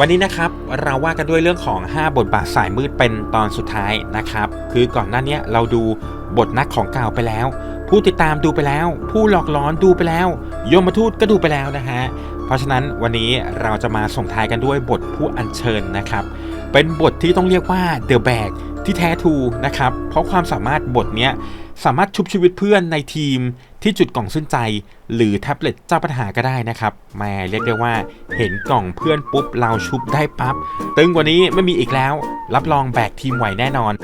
วันนี้นะครับเราว่ากันด้วยเรื่องของ 5 บทบาทสายมืดเป็นตอนสุดท้ายนะครับ คือก่อนหน้านี้เราดูบทนักของเก่าไปแล้ว ผู้ติดตามดูไปแล้ว ผู้หลอกหลอนดูไปแล้วโยมทูตก็ดูไปแล้วนะฮะเพราะฉะนั้นวันนี้เราจะมาส่งท้ายกันด้วยบทผู้อัญเชิญนะครับ เป็นบทที่ต้องเรียกว่าเดอะแบกที่แท้ทูนะครับเพราะความสามารถบทนี้สามารถชุบชีวิตเพื่อนในทีมที่จุดกล่องสิ้นใจ หรือแท็บเล็ตเจ้าปัญหาก็ได้นะครับแม่เรียกได้ว่าเห็นกล่องเพื่อนปุ๊บเราชุบได้ปับ๊บตึงกว่านี้ไม่มีอีกแล้ว รับรองแบกทีมไหวแน่นอน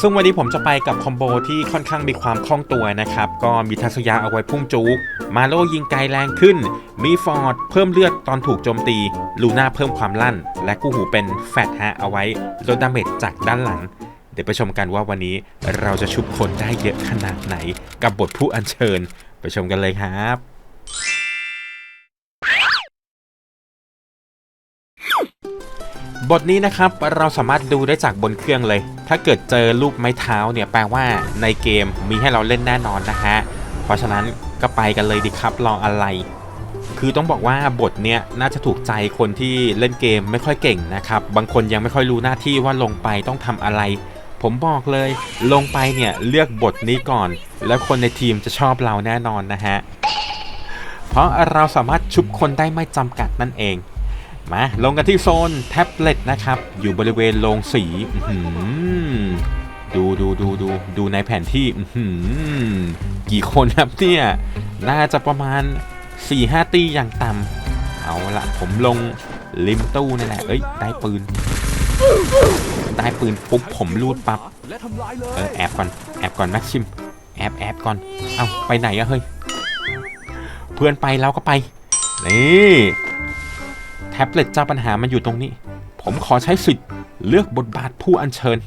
ซึ่งวันนี้ผมจะไปกับคอมโบที่ค่อนข้างมีความคล่องตัวนะครับ ก็มีทัศยาเอาไว้พุ่งจุก มาโลยิงไกลแรงขึ้น มีฟอร์ดเพิ่มเลือดตอนถูกโจมตี ลูน่าเพิ่มความลั่น และกู้หูเป็นแฟตฮะเอาไว้ลดดาเมจจากด้านหลัง ดี๋ยวไปชมกันว่าวันนี้เราจะชุบคนได้เยอะขนาดไหน กับบทผู้อัญเชิญ ไปชมกันเลยครับบทนี้นะครับเราสามารถดูได้จากบนเครื่องเลย ถ้าเกิดเจอรูปไม้เท้าเนี่ยแปลว่าในเกมมีให้เราเล่นแน่นอนนะฮะ เพราะฉะนั้นก็ไปกันเลยดีครับรออะไร คือต้องบอกว่าบทเนี้ยน่าจะถูกใจคนที่เล่นเกมไม่ค่อยเก่งนะครับ บางคนยังไม่ค่อยรู้หน้าที่ว่าลงไปต้องทำอะไร ผมบอกเลยลงไปเนี่ยเลือกบทนี้ก่อน แล้วคนในทีมจะชอบเราแน่นอนนะฮะ เพราะเราสามารถชุบคนได้ไม่จำกัดนั่นเอง มาลงกันที่โซนแท็บเล็ตนะครับ อยู่บริเวณโรงสีดูดูดูดูดูในแผนที่กี่คนครับเนี่ยน่าจะประมาณ 4-5 ตีอย่างต่ำเอาละผมลงริมตู้นี่แหละ เอ้ย ได้ปืน ได้ปืนปุ๊บผมรูดปั๊บและทำลายเลเออยแอบก่อนแอบก่อนแม็กซิมแอบแอบก่อนเอาไปไหนอะเฮ้ยเพื่อนไปเราก็ไปนี่แท็บเล็ตเจ้าปัญหามันอยู่ตรงนี้ ผมขอใช้สิทธิ์เลือกบทบาทผู้อัญเชิญ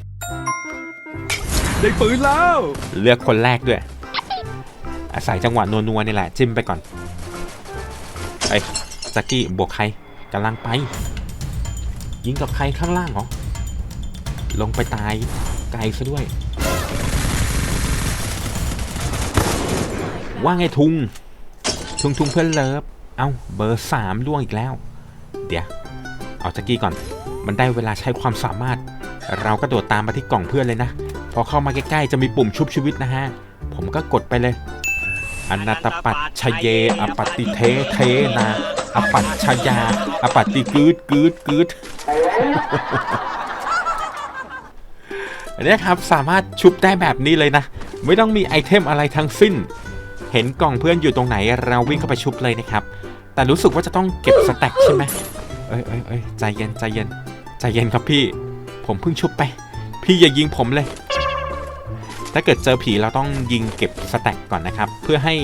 ได้ปืนแล้ว เลือกคนแรกด้วย อาศัยจังหวะนัวๆนี่แหละ จิ้มไปก่อนไอ้ยแจ็กกี้บวกใครกำลังไป ยิงกับใครข้างล่างเหรอ ลงไปตายไกลซะด้วย ว่าไงทุง ทุงทุงเพื่อนเลิฟ เอ้าเบอร์สามล่วงอีกแล้ว เดี๋ยว เอาแจ็กกี้ก่อน มันได้เวลาใช้ความสามารถ เราก็โดดตามมาที่กล่องเพื่อนเลยนะ พอเข้ามาใกล้ๆจะมีปุ่มชุบชีวิตนะฮะ ผมก็กดไปเลยอนัตตปัตชเย อปติเทเทนา อปัตชยา อปติกืดกืดกืด อันนี้ครับสามารถชุบได้แบบนี้เลยนะ ไม่ต้องมีไอเทมอะไรทั้งสิ้น เห็นกล่องเพื่อนอยู่ตรงไหนเราวิ่งเข้าไปชุบเลยนะครับ แต่รู้สึกว่าจะต้องเก็บสแต็กใช่ไหมเอ้ยเอ้ยเอ้ยใจเย็นใจเย็นใจเย็นครับพี่ ผมเพิ่งชุบไป พี่อย่ายิงผมเลย ถ้าเกิดเจอผีเราต้องยิงเก็บสแต็กก่อนนะครับ เพื่อให้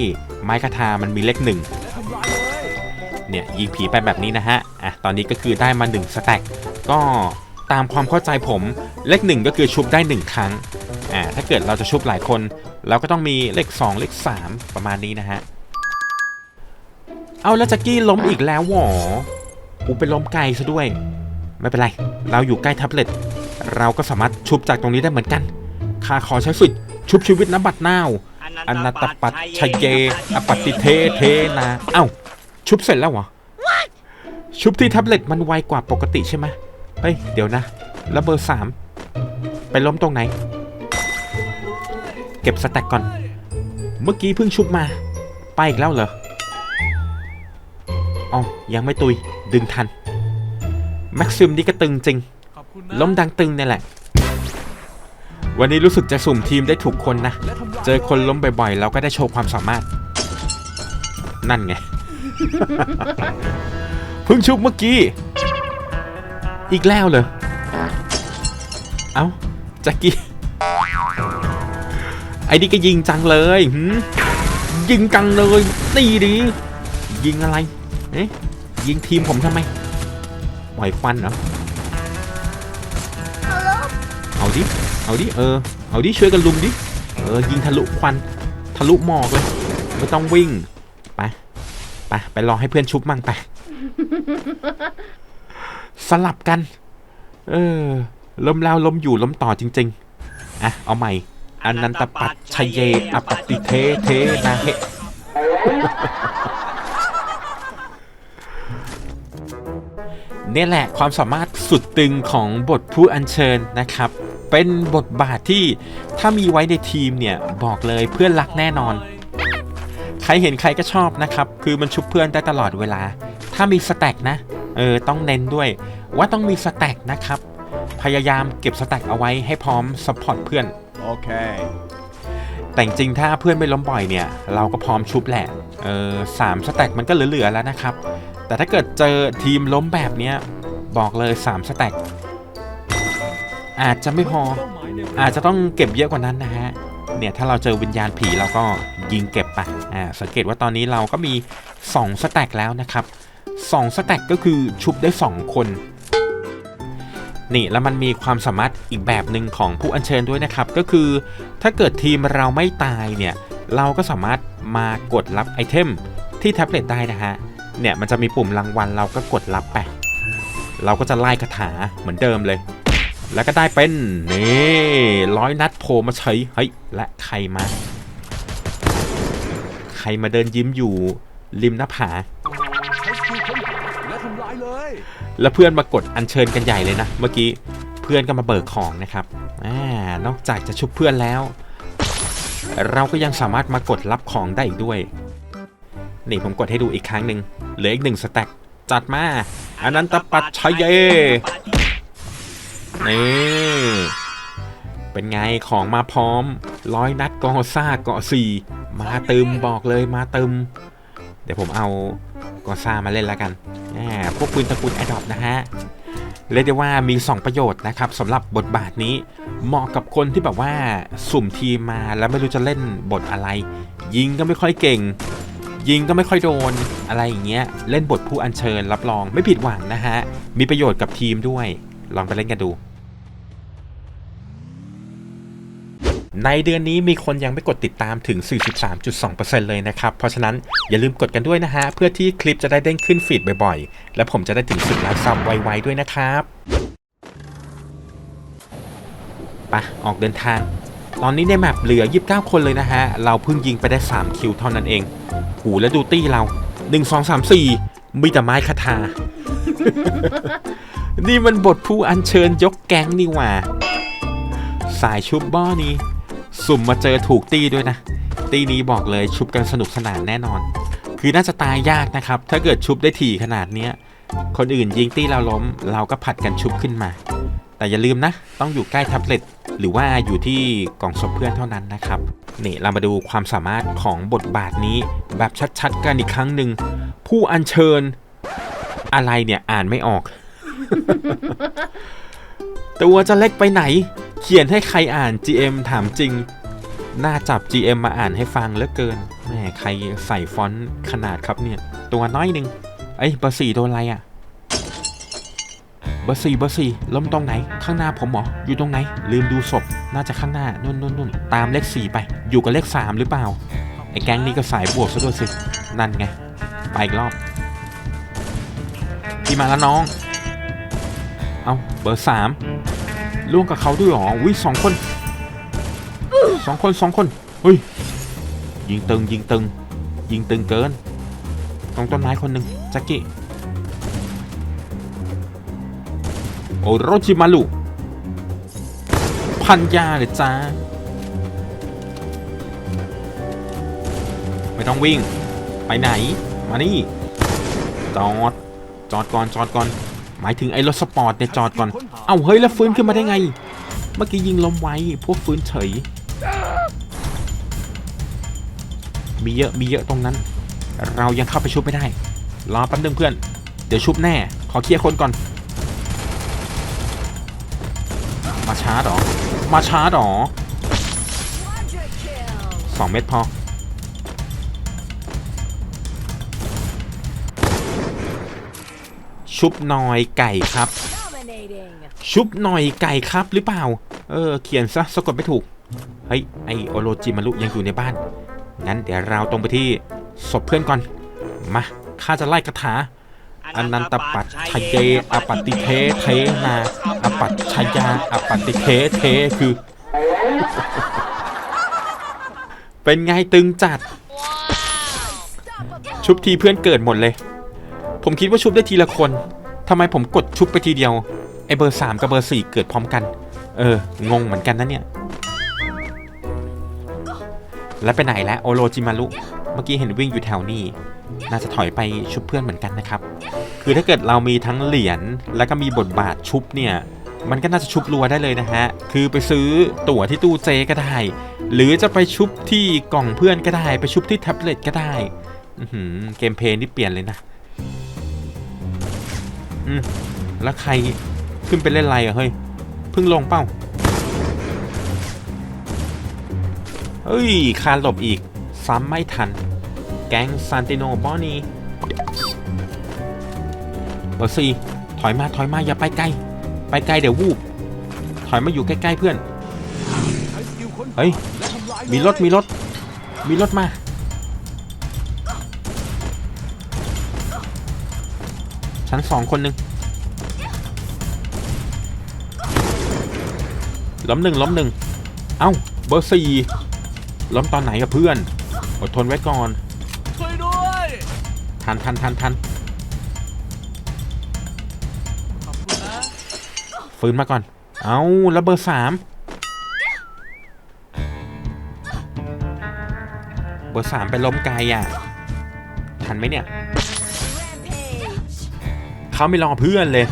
ไม้คาทามันมีเลขหนึ่งเลยเนี่ยยิงผีไปแบบนี้นะฮะอะตอนนี้ก็คือได้มา1สแต็กก็ ตามความเข้าใจผม เลขหนึ่งก็คือชุบได้ 1 ครั้งอ่าถ้าเกิดเราจะชุบหลายคน เราก็ต้องมีเลข 2 เลข 3 ประมาณนี้นะฮะ เอาแล้วจ็กกี้ล้มอีกแล้วหวอกูไปล้มไกลซะด้วย ไม่เป็นไร เราอยู่ใกล้แท็บเล็ต เราก็สามารถชุบจากตรงนี้ได้เหมือนกันข้าขอใช้สิทธิ์ชุบชีวิตน้ำบัดนาวอนัตปัตชยเย อปติเทเทนา เอ้า ชุบเสร็จแล้วเหรอ ชุบที่แท็บเล็ตมันไวกว่าปกติใช่ไหม เฮ้ย เดี๋ยวนะ แล้วเบอร์สามไปล้มตรงไหน เก็บสแต็กก่อน เมื่อกี้เพิ่งชุบมา ไปอีกแล้วเหรออ๋อยังไม่ตุย ดึงทัน แม็กซิมนี่ก็ตึงจริงขอบคุณนะล้มดังตึงเนี่ยแหละ วันนี้รู้สึกจะสุ่มทีมได้ถูกคนนะและทำลายเจอคนล้มบ่อยๆ เราก็ได้โชว์ความสามารถ นั่นไง เพิ่งชุบเมื่อกี้ อีกแล้วเลยเอ้าแจ็กกี้ ไอ้นี่ก็ยิงจังเลยหืมยิงจังเลยตีดียิงอะไรเอ๊ะยิงทีมผมทำไมปล่อยควันเหรอ เอาดิ เอาดิ เออ เอาดิช่วยกันลุมดิ เออ ยิงทะลุควัน ทะลุหมอกเลย ไม่ต้องวิ่ง ไป ไป ไปรอให้เพื่อนชุบมั่งไป สลับกัน เออ ล้มแล้วล้มอยู่ล้มต่อจริง ๆ อะ เอาใหม่อนันตปัตชยเยอปติเทเทนาเหเนี่ยแหละความสามารถสุดตึงของบทผู้อัญเชิญนะครับ เป็นบทบาทที่ถ้ามีไว้ในทีมเนี่ย บอกเลยเพื่อนรักแน่นอน ใครเห็นใครก็ชอบนะครับ คือมันชุบเพื่อนได้ตลอดเวลา ถ้ามีสแต็กนะ เออ ต้องเน้นด้วย ว่าต้องมีสแต็กนะครับ พยายามเก็บสแต็กเอาไว้ให้พร้อมสปอร์ตเพื่อน โอเค แต่จริงๆถ้าเพื่อนไม่ล้มบ่อยเนี่ย เราก็พร้อมชุบแหละ เออสามสแต็กมันก็เหลือๆแล้วนะครับ แต่ถ้าเกิดเจอทีมล้มแบบเนี้ย บอกเลย3สแต็กอาจจะไม่พอ อาจจะต้องเก็บเยอะกว่านั้นนะฮะเนี่ยถ้าเราเจอวิญญาณผีเราก็ยิงเก็บไปอ่าสังเกตว่าตอนนี้เราก็มี 2 สแต็กแล้วนะครับ 2 สแต็กก็คือชุบได้ 2 คน นี่แล้วมันมีความสามารถอีกแบบหนึ่งของผู้อัญเชิญด้วยนะครับ ก็คือ ถ้าเกิดทีมเราไม่ตายเนี่ยเราก็สามารถมากดรับไอเทมที่แท็บเล็ตได้นะฮะเนี่ยมันจะมีปุ่มรางวัลเราก็กดรับไปเราก็จะไล่คาถาเหมือนเดิมเลย แล้วก็ได้เป็นนี่ร้อยนัดโผล่มาเฉยเฮ้ยและใครมา ใครมาเดินยิ้มอยู่ริมหน้าผา แล้วเพื่อนมากดอัญเชิญกันใหญ่เลยนะ เมื่อกี้เพื่อนก็มาเบิกของนะครับอ่านอกจากจะชุบเพื่อนแล้ว เราก็ยังสามารถมากดรับของได้อีกด้วย นี่ผมกดให้ดูอีกครั้งหนึ่งเหลืออีกหนึ่งสแต็กจัดมาอนันตปัจชัยเยนี่เป็นไงของมาพร้อม ร้อยนัดกอซ่าเกาะสี่มาเตึมบอกเลยมาเตึมเดี๋ยวผมเอา กอซ่ามาเล่นแล้วกันพวกปืนตระกูลแอดดอปนะฮะเรียกได้ว่ามี 2 ประโยชน์นะครับสำหรับบทบาทนี้เหมาะกับคนที่แบบว่าสุ่มทีมมาแล้วไม่รู้จะเล่นบทอะไร ยิงก็ไม่ค่อยเก่ง ยิงก็ไม่ค่อยโดนอะไรอย่างเงี้ยเล่นบทผู้อัญเชิญรับรองไม่ผิดหวังนะฮะมีประโยชน์กับทีมด้วย ลองไปเล่นกันดู ในเดือนนี้มีคนยังไม่กดติดตามถึง 43.2%เลยนะครับ เพราะฉะนั้นอย่าลืมกดกันด้วยนะฮะ เพื่อที่คลิปจะได้เด้งขึ้นฟีดบ่อยๆ และผมจะได้ถึง 10 ล้านซับไวๆด้วยนะครับไปะออกเดินทาง ตอนนี้ในแมปเหลือ 29 คนเลยนะฮะ เราเพิ่งยิงไปได้ 3 คิวเท่านั้นเอง หูและดูตี้เรา 1 2 3 4 มีแต่ไม้คาถา นี่มันบทผู้อัญเชิญยกแก๊งนี่หว่า สายชุบบ้อนี้ สุ่มมาเจอถูกตี้ด้วยนะ ตี้นี้บอกเลยชุบกันสนุกสนานแน่นอน คือน่าจะตายยากนะครับ ถ้าเกิดชุบได้ถี่ขนาดเนี้ย คนอื่นยิงตี้เราล้ม เราก็ผัดกันชุบขึ้นมา แต่อย่าลืมนะ ต้องอยู่ใกล้แท็บเล็ตหรือว่าอยู่ที่กล่องศพเพื่อนเท่านั้นนะครับนี่เรามาดูความสามารถของบทบาทนี้แบบชัดๆกันอีกครั้งหนึ่งผู้อัญเชิญอะไรเนี่ยอ่านไม่ออก ตัวจะเล็กไปไหน เขียนให้ใครอ่าน GM ถามจริง น่าจับ GM มาอ่านให้ฟังเหลือเกินแหมใครใส่ฟอนต์ขนาดครับเนี่ย ตัวน้อยหนึ่งเอ้ยเบอร์สี่โดนอะไรอะ่ะเบอร์สี่เบอร์สี่ล้มตรงไหน ข้างหน้าผมเหรอ อยู่ตรงไหน ลืมดูศพ น่าจะข้างหน้านุ่นนุ่นนุ่นตามเลขสี่ไป อยู่กับเลขสามหรือเปล่า ไอ้แก๊งนี้ก็สายบวกซะด้วยสิ นั่นไง ไปอีกรอบ พี่มาแล้วน้อง เอาเบอร์สาม ร่วมกับเขาด้วยเหรอวิสองคนสองคนสองคนเฮ้ยยิงตึงยิงตึง ยิงตึงเกิน ตรงต้นไม้คนหนึ่งแจ็คกี้โอโรจิมารุพันยาเลยจ้า ไม่ต้องวิ่ง ไปไหน มานี่ จอด จอดก่อน จอดก่อน หมายถึงไอ้รถสปอร์ตเนี่ยจอดก่อน เอ้าเฮ้ยแล้วฟื้นขึ้นมาได้ไง เมื่อกี้ยิงลมไว้พวกฟื้นเฉย มีเยอะมีเยอะตรงนั้น เรายังเข้าไปชุบไม่ได้ รอแป๊บนึงเพื่อน เดี๋ยวชุบแน่ ขอเคลียร์คนก่อน มาช้าหรอ มาช้าหรอสองเม็ดพอ ชุบหน่อยไก่ครับ Dominating. ชุบหน่อยไก่ครับหรือเปล่า เออ เขียนซะสะกดไม่ถูก เฮ้ย ไอโอโรจิมารุยังอยู่ในบ้าน งั้นเดี๋ยวเราตรงไปที่ศพเพื่อนก่อน มาข้าจะไล่คาถาอนันตปัจชยเยอปฏิเทเทนาอปัจชยาอปฏิเทเทคือ เป็นไงตึงจัด ชุบทีเพื่อนเกิดหมดเลย ผมคิดว่าชุบได้ทีละคนทำไมผมกดชุบไปทีเดียว ไอเบอร์สามกับเบอร์สี่เกิดพร้อมกัน เออ งงเหมือนกันนะเนี่ย แล้วไปไหนแล้วโอโรจิมารุ เมื่อกี้เห็นวิ่งอยู่แถวนี้ น่าจะถอยไปชุบเพื่อนเหมือนกันนะครับ คือถ้าเกิดเรามีทั้งเหรียญแล้วก็มีบทบาทชุบเนี่ย มันก็น่าจะชุบรัวได้เลยนะฮะ คือไปซื้อตั๋วที่ตู้เจก็ได้ หรือจะไปชุบที่กล่องเพื่อนก็ได้ ไปชุบที่แท็บเล็ตก็ได้เกมเพลย์นี่เปลี่ยนเลยนะ อืมแล้วใครขึ้นไปเล่นไรอะเฮ้ยเพิ่งลงเป้าเฮ้ยคานหลบอีก ซ้ำไม่ทัน แก๊งซานติโนบอนีเบอร์สี่ถอยมาถอยมาอย่าไปไกล ไปไกลเดี๋ยววูบ ถอยมาอยู่ใกล้ๆเพื่อน เฮ้ยและทำลายเลยมีรถมีรถ มีรถมา ชั้นสองคนหนึ่งล้มหนึ่งล้มหนึ่งเอ้าเบอร์สี่ล้มตอนไหนอะเพื่อน อดทนไว้ก่อนช่วยด้วยทันทันทันทันขอบคุณนะฟื้นมาก่อน เอาแล้วเบอร์สามเบอร์สามไปล้มไกลอะ ทันไหมเนี่ย Rampage. เขาไม่รอเพื่อนเลย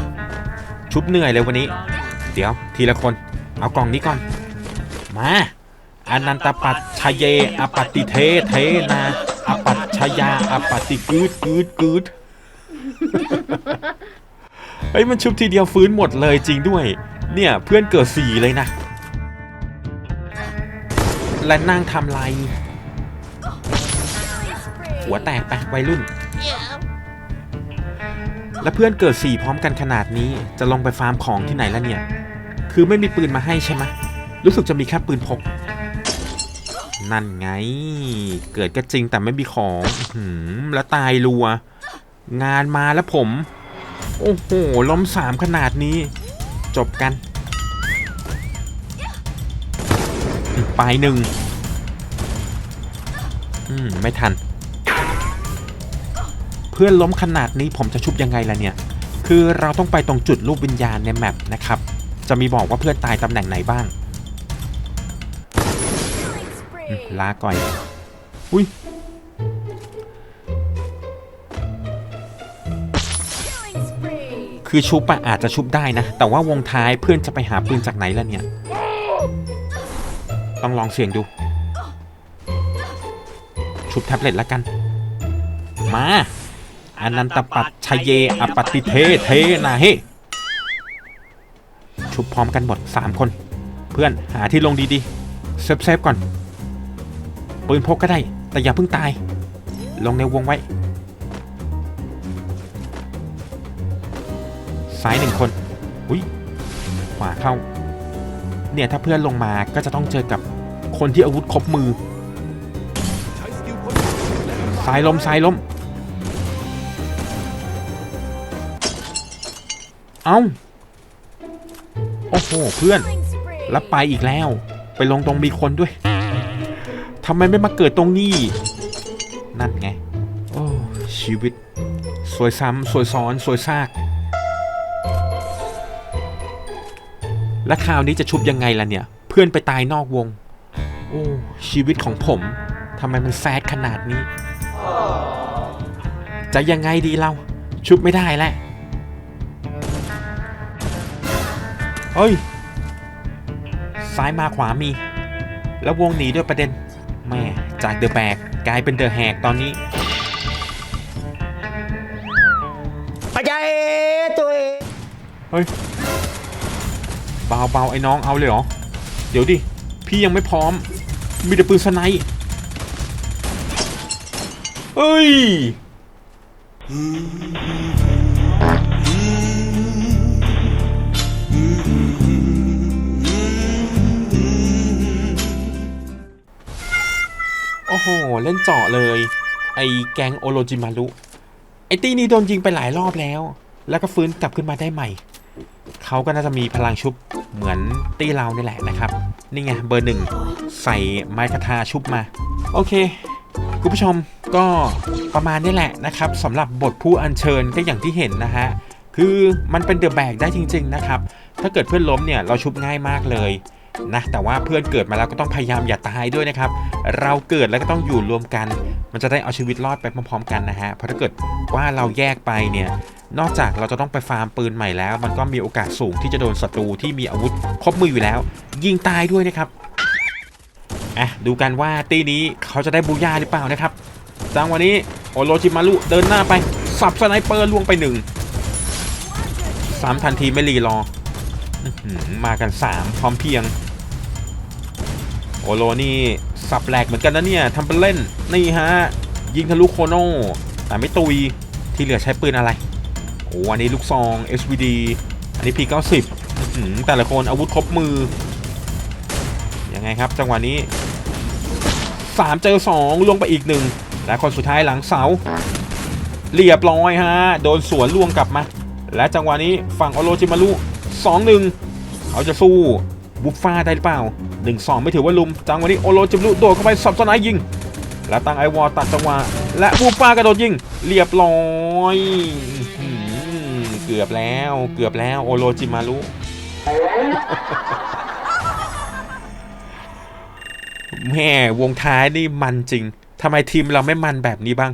ชุบเหนื่อยเลยวันนี้ เดี๋ยวทีละคน เอากล่องนี้ก่อน มาอนันตปัตชยเยอปฏิเทเทนาอปัตชยาอปฏิกืดกืดกืดเฮ้ยมันชุบทีเดียวฟื้นหมดเลยจริงด้วย เนี่ยเพื่อนเกิดสีเลยนะ และนั่งทำไร หัวแตกไปวัยรุ่น และเพื่อนเกิดสี่พร้อมกันขนาดนี้ จะลงไปฟาร์มของที่ไหนแล้วเนี่ย คือไม่มีปืนมาให้ใช่ไหมรู้สึกจะมีแค่ปืนพก นั่นไง เกิดก็จริงแต่ไม่มีของหืมแล้วตายรัว งานมาแล้วผม โอ้โห ล้มสามขนาดนี้ จบกัน ไปหนึ่ง อืม ไม่ทัน เพื่อนล้มขนาดนี้ผมจะชุบยังไงล่ะเนี่ย คือเราต้องไปตรงจุดรูปวิญญาณในแมปนะครับ จะมีบอกว่าเพื่อนตายตำแหน่งไหนบ้างลาก่อย อุ้ยคือชุบอะอาจจะชุบได้นะ แต่ว่าวงท้ายเพื่อนจะไปหาปืนจากไหนล่ะเนี่ย ต้องลองเสี่ยงดู ชุบแท็บเล็ตแล้วกัน มา อนันตปัตชยเยอปฏิเทเทนาเฮชุบพร้อมกันหมด 3 คน เพื่อนหาที่ลงดีๆเซฟเซฟๆก่อน ปืนพกก็ได้ แต่อย่าเพิ่งตาย ลงในวงไว้ ซ้ายหนึ่งคน อุ้ยขวาเข้า เนี่ยถ้าเพื่อนลงมาก็จะต้องเจอกับคนที่อาวุธครบมือสาและทำลายซ้ายล้มซ้ายล้ม เอ้า โอ้โห เพื่อน Killing spree. แล้วไปอีกแล้ว ไปลงตรงมีคนด้วย ทำไมไม่มาเกิดตรงนี้ นั่นไง โอ้ ชีวิต สวยซ้ำ สวยซ้อน สวยซาก และคราวนี้จะชุบยังไงล่ะเนี่ย เพื่อนไปตายนอกวง โอ้ ชีวิตของผม ทำไมมันแซดขนาดนี้ จะยังไงดีเรา ชุบไม่ได้แล้ว เฮ้ย ซ้ายมาขวามี แล้ววงหนีด้วยประเด็น แม่จากเดอะแบกกลายเป็นเดอะแหกตอนนี้ปัจจัยตัวเองเฮ้ยเบาเบาไอ้น้องเอาเลยเหรอ เดี๋ยวดิ พี่ยังไม่พร้อม มีแต่ปืนสไนป์เฮ้ย โอ้โห เล่นเจาะเลย ไอแกงโอโรจิมารุไอตีนี้โดนยิงไปหลายรอบแล้ว แล้วก็ฟื้นกลับขึ้นมาได้ใหม่ เขาก็น่าจะมีพลังชุบเหมือนตีเรานี่แหละนะครับ นี่ไงเบอร์หนึ่งใส่ไม้คาทาชุบมา โอเคคุณผู้ชมก็ประมาณนี้แหละนะครับสำหรับบทผู้อัญเชิญก็อย่างที่เห็นนะฮะ คือมันเป็นเดอะแบกได้จริง ๆ นะครับ ถ้าเกิดเพื่อนล้มเนี่ยเราชุบง่ายมากเลย นะแต่ว่าเพื่อนเกิดมาแล้วก็ต้องพยายามอย่าตายด้วยนะครับ เราเกิดแล้วก็ต้องอยู่รวมกัน มันจะได้เอาชีวิตรอดไปพร้อมๆกันนะฮะเพราะถ้าเกิดว่าเราแยกไปเนี่ยนอกจากเราจะต้องไปฟาร์มปืนใหม่แล้ว มันก็มีโอกาสสูงที่จะโดนศัตรูที่มีอาวุธครบมืออยู่แล้ว ยิงตายด้วยนะครับอะดูกันว่าตีนี้เขาจะได้บูย่าหรือเปล่านะครับจังวันนี้โอโรจิมารุเดินหน้าไปสับสไนเปอร์ล่วงไปหนึ่งสามทันทีไม่รีรออมากัน3พร้อมเพียง โอโรนี่สับแหลกเหมือนกันนะเนี่ยทำเป็นเล่น นี่ฮะ ยิงทะลุโคโน่แต่ไม่ตุยที่เหลือใช้ปืนอะไรโอ้อันนี้ลูกซอง SVD อันนี้ P90 อื้อหือแต่ละคนอาวุธครบมือ ยังไงครับ จังหวะนี้ 3 เจอ 2ลวงไปอีกหนึ่งและคนสุดท้ายหลังเสา เรียบร้อยฮะ โดนสวนล่วงกลับมา และจังหวะนี้ฝั่งโอโรจิมารุ2 1 เขาจะสู้ บุฟฟ้าได้หรือเปล่า1 2 ไม่ถือว่าลุม จังหวะนี้โอโรจิมารุโดดเข้าไปสับสนด์ยิง และตั้งไอวอลตัดจังหวะ และบุฟฟ้ากระโดดยิง เรียบร้อยเกือบแล้วเกือบแล้วโอโรจิมารุแม่วงท้ายนี่มันจริงทำไมทีมเราไม่มันแบบนี้บ้าง